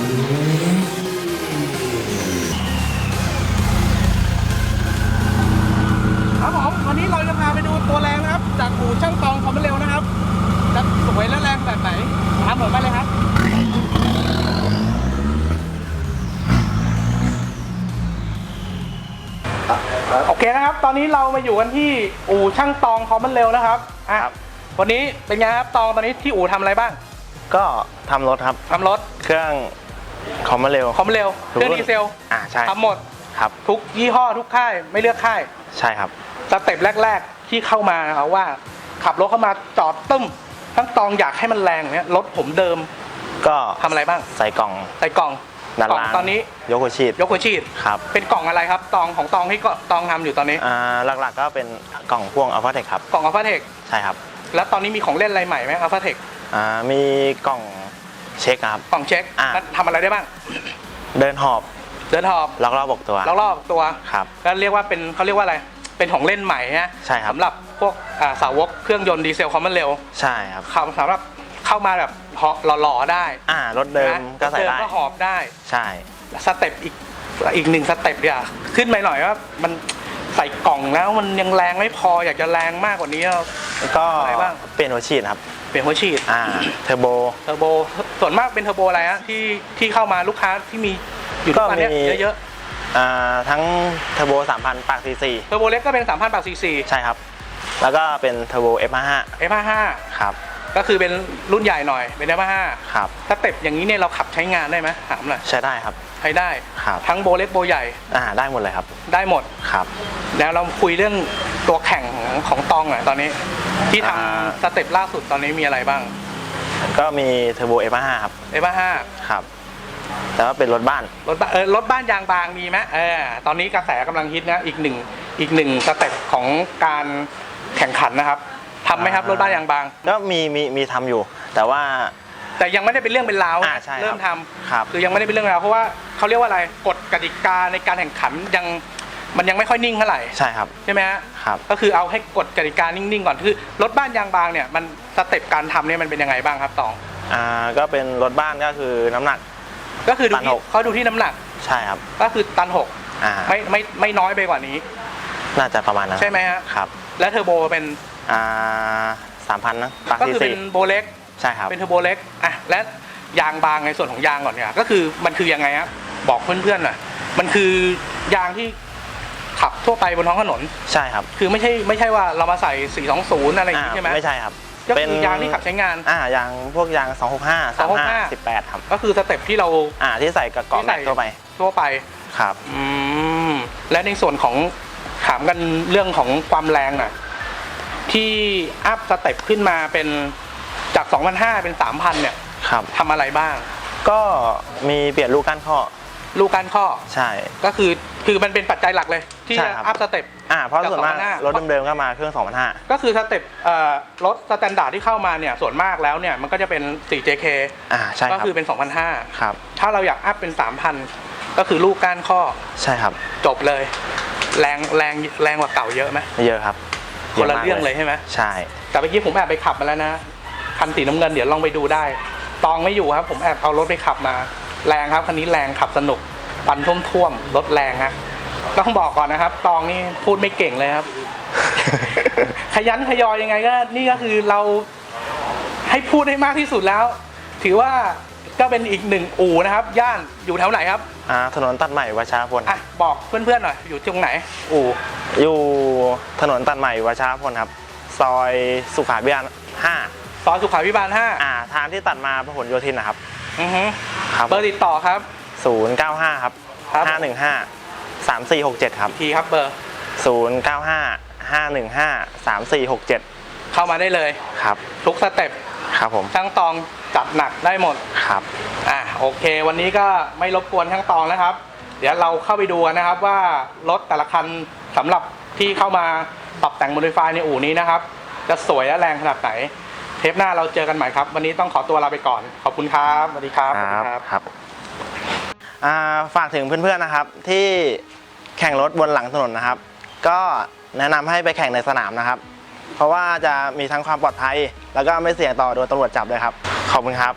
ครับผมวันนี้เราจะพาไปดูตัวแรงนะครับ จากอู่ช่างตองคอมเมเร็วนะครับจะสวยและแรงแบบไหนตามผมไปเลยครับโอเคนะครับ ตอนนี้เรามาอยู่กันที่อู่ช่างตองคอมเมเร็วนะครับอะครับวันนี้เป็นไงครับตองตอนนี้ที่อู่ทำอะไรบ้าง ก็ทำรถครับทำรถเครื่อง คอมมาเร็ว คอมเมเร็วเครื่องดีเซลอ่าใช่ทำหมดครับทุกยี่ห้อทุกค่ายไม่เลือกค่าย ใช่ครับสเต็ปแรก ๆ ที่เข้ามาเอาว่า ขับรถเข้ามาจอดตึ้มทั้งตองอยากให้มันแรงเนี่ยรถผมเดิม ก็ทำอะไรบ้าง ใส่กล่อง ใส่กล่องด้านกล่องล่างตอนนี้ยกหัวฉีด ยกหัวฉีดครับเป็นกล่องอะไรครับตองของตองที่ก็ตองทำอยู่ตอนนี้อ่าหลักๆก็เป็นกล่องพ่วงอัลฟาเทคครับกล่องอัลฟาเทคใช่ครับ แล้วตอนนี้มีของเล่นอะไรใหม่ไหมอัลฟาเทคอ่ามีกล่อง เช็คครับ กล่องเช็คอะมันทำอะไรได้บ้าง เดินหอบเดินหอบล็อกรอบอกตัว แล้วรอบตัวครับก็เรียกว่าเป็นเขาเรียกว่าอะไร เป็นของเล่นใหม่ฮะใช่ครับ สำหรับพวกอ่าสาวกเครื่องยนต์ดีเซลคอมมอนเร็วใช่ครับเขาสำหรับเข้ามาแบบเหาะหล่อๆได้อ่ารถเดิมนะก็ใส่ได้ เดินก็หอบได้ ใช่ สเต็ปอีกอีกหนึ่งสเต็ปเดียวขึ้นไปหน่อยว่ามันใส่กล่องแล้วมันยังแรงไม่พออยากจะแรงมากกว่านี้แล้วก็อะไรบ้าง เปลี่ยนหัวฉีดครับ เปลี่ยนหัวฉีดอ่าเทอร์โบ เทอร์โบ ส่วนมากเป็นเทอร์โบอะไรฮะที่ที่เข้ามาลูกค้าที่มีอยู่ทุกวันเนี้ยก็มี เยอะอ่าทั้งเทอร์โบ 3,000 ปากซีซีๆเทอร์โบเล็กก็เป็น3,000ปากซีซีใช่ครับ แล้วก็เป็นเทอร์โบ F55 F55 ครับก็คือเป็นรุ่นใหญ่หน่อยเป็น F55 ครับสเต็ปอย่างนี้เนี่ยเราขับใช้งานได้ไหมถามหน่อยใช้ได้ครับ ใช้ได้ ครับ ทั้งโบเล็กโบใหญ่อ่าได้หมดเลยครับได้หมด ครับ แล้วเราคุยเรื่องตัวแข่งของของตองหน่อยตอนนี้ ที่ทอ่าำสเต็ปล่าสุดตอนนี้มีอะไรบ้างก็มีเทอร์โบ F55 ครับ F55 ครับแต่ว่าเป็นรถบ้านรถบ้านเออรถบ้านยางบางมีไหมเออตอนนี้กระแสกำลังฮิตนะอีกหนึ่งอีกหนึ่งสเต็ปของการแข่งขันนะครับทำไหมครับอ่ารรถบ้านยางบาง ก็มีมีมีทำอยู่ แต่ว่า แต่ยังไม่ได้เป็นเรื่องเป็นราวอ่าใช่ครับเริ่มทำครับคือยังไม่ได้เป็นเรื่องเป็นราวเพราะว่าเขาเรียกว่าอะไรกฎกติกาในการแข่งขันยังมันยังไม่ค่อยนิ่งเท่าไหร่ใช่ครับ ใช่ไหมฮะครับ ก็คือเอาให้กฎกติกานิ่งๆก่อนคือรถบ้านยางบางเนี่ยมันสเต็ปการทำเนี่ยมันเป็นยังไงบ้างครับตองอ่าก็เป็นรถบ้านก็คือน้ำหนัก ก็คือดูตันที่หก เขาดูที่น้ำหนักใช่ครับก็คือตันหกอ่าไม่ไม่ไม่น้อยไปกว่านี้ น่าจะประมาณนั้นใช่ไหมฮะครับ และเทอร์โบเป็น อ่าสามพันนะปากก็ซีคือซีเป็นโบเล็ก ใช่ครับ เป็นเทอร์โบเล็กอะและยางบางในส่วนของยางก่อนเนี่ยก็คือมันคือยังไงครับบอกเพื่อนๆหน่อยมันคือยางที่ขับทั่วไปบนท้องถนน ใช่ครับ คือไม่ใช่ไม่ใช่ว่าเรามาใส่ 420 อะไรอย่างนี้ใช่ไหมไม่ใช่ครับก็คือยางที่ขับใช้งาน อ่ายางพวกยาง 265 35 18 ครับ ก็คือสเต็ปที่เรา อ่าที่ใส่กับเกาะที่แม็ใส่กทั่วไป ทั่วไป ครับ อืม และในส่วนของถามกันเรื่องของความแรงหน่อยที่อัพสเต็ปขึ้นมาเป็น จาก 2,500 เป็น 3,000 เนี่ยครับทำอะไรบ้าง ก็มีเปลี่ยนลูกก้านข้อ ลูกการข้อ ใช่ ก็คือคือมันเป็นปัจจัยหลักเลย ที่ใช่จะครับ อัพสเต็ป อ่าเพราะจากส่วนมาก2,500 รถเดิมๆก็มาเครื่อง2,500 ก็คือสเต็ปเอ่อรถสแตนดาร์ดที่เข้ามาเนี่ยส่วนมากแล้วเนี่ยมันก็จะเป็น 4JK อ่าใช่คก็รับคือเป็น 2,500 ครับ ถ้าเราอยากอัพเป็น 3,000 ก็คือลูกก้านข้อใช่ครับ จบเลย แรงแรงแรงกว่าเก่าเยอะไหมเยอะครับคนละยมากเรื่องเลยใช่ไหม ใช่ แต่เมื่อกี้ผมแอบไปขับมาแล้วนะ คันสีน้ำเงินเดี๋ยวลองไปดูได้ ตองไม่อยู่ครับ ผมแอบเอารถไปขับมา แรงครับคันนี้แรงขับสนุกปันท่วมๆรถแรงฮะต้องบอกก่อนนะครับ ตองนี่พูดไม่เก่งเลยครับ ขยันขยอยยังไงก็ นี่ก็คือเราให้พูดให้มากที่สุดแล้ว ถือว่าก็เป็นอีกหนึ่งอู่นะครับ ย่านอยู่แถวไหนครับอ่าถนนตัดใหม่วชรพลอะบอกเพื่อนๆหน่อยอยู่ตรงไหน อู่อยู่ถนนตัดใหม่วชรพลครับ ซอยสุขาพิบาล5 ซอยสุขาพิบาลห้าอ่าทางที่ตัดมาพหลโยธินนะครับอือฮึครับเบอร์ติดต่อครับ 095 ครับ ครับ 515 3467 ครับทีครับเบอร์ 095 515 3467 เข้ามาได้เลย ครับ ทุกสเต็ปครับผม ช่างตองจัดหนักได้หมด ครับ อะโอเค วันนี้ก็ไม่รบกวนช่างตองนะครับ เดี๋ยวเราเข้าไปดูกันนะครับว่ารถแต่ละคันสำหรับที่เข้ามาปรับแต่งโมดิฟายในอู่นี้นะครับ จะสวยและแรงขนาดไหน เทปหน้าเราเจอกันใหม่ครับ วันนี้ต้องขอตัวลาไปก่อน ขอบคุณครับสวัสดีครับสวัสดีครับ ครับอ่าฝากถึงเพื่อนๆนะครับ ที่แข่งรถบนหลังถนนนะครับ ก็แนะนำให้ไปแข่งในสนามนะครับ เพราะว่าจะมีทั้งความปลอดภัย แล้วก็ไม่เสี่ยงต่อโดนตำรวจจับด้วยครับ ขอบคุณครับ